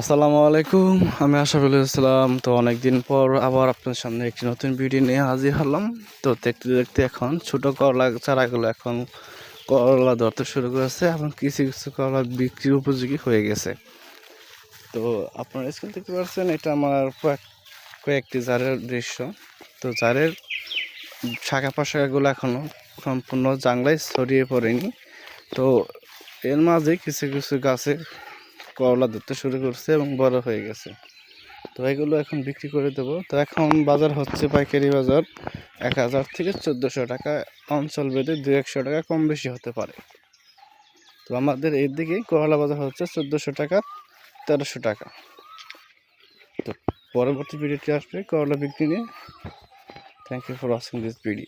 আসসালামু আলাইকুম, আমি আশাফুল ইসলাম। তো অনেকদিন পর আবার আপনার সামনে একটি নতুন ভিডিও নিয়ে হাজির হলাম। তো দেখতে দেখতে এখন ছোট করলা চারাগুলো এখন করলা ধরতে শুরু করেছে এবং কিছু কিছু করলা বিক্রির উপযোগী হয়ে গেছে। তো আপনারা স্কুল দেখতে পাচ্ছেন, এটা আমার কয়েকটি জারের দৃশ্য। তো জারের শাখা পাশাখাগুলো এখনও সম্পূর্ণ জাংলায় ছড়িয়ে পড়েনি। তো এর মাঝে কিছু কিছু গাছে করলা ধরতে শুরু করছে এবং বড় হয়ে গেছে। তো এগুলো এখন বিক্রি করে দেবো। তো এখন বাজার হচ্ছে পাইকারি বাজার এক হাজার থেকে চোদ্দোশো টাকা। অঞ্চল ভেদে দু একশো টাকা কম বেশি হতে পারে। তো আমাদের এর করলা বাজার হচ্ছে চোদ্দোশো টাকা, তেরোশো টাকা। তো পরবর্তী ভিডিওটি আসবে করলা বিক্রি নিয়ে। Thank you for watching this video